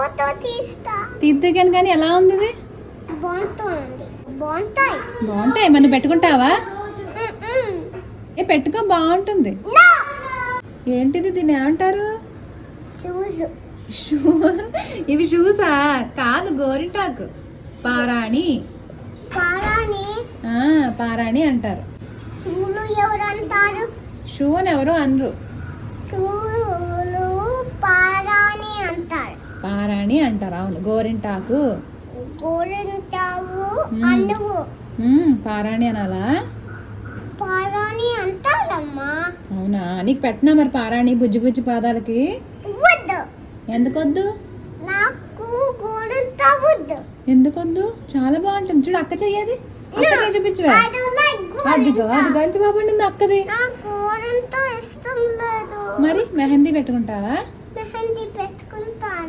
Photo తీస్తా తీద్దుగాను కానీ ఎలా ఉంది బాగుంటుంది. బాగుంటాయి. బాగుంటాయి. మనం పెట్టుకుంటావా? ఏ పెట్టుకో బాగుంటుంది. ఏంటిది దీన్ని ఏమంటారు? Shoes shoe? ఇవి షూసా? కాదు గోరింటాకు. పారాణి. పారాణి. ఎవరు అంటారు? షూ అని ఎవరు అనరు. పారాణి అంటారు. అవును. గోరింటాకు. పారాణి అనాలా? పారాని అంటారమ్మా. అవునా? నీకు పెట్టినా మరి పారాణి బుజ్జి బుజ్జి పాదాలకి? ఎందుకొద్దు? నాకు ఎందుకొద్దు? చాలా బాగుంటుంది. చూడు అక్క చెయ్యది. చూపించవే. like అదిగో అది గంచి బాబు అక్కది. మరి మెహందీ పెట్టుకుంటావా? మెహందీ పెట్టుకుంటాను.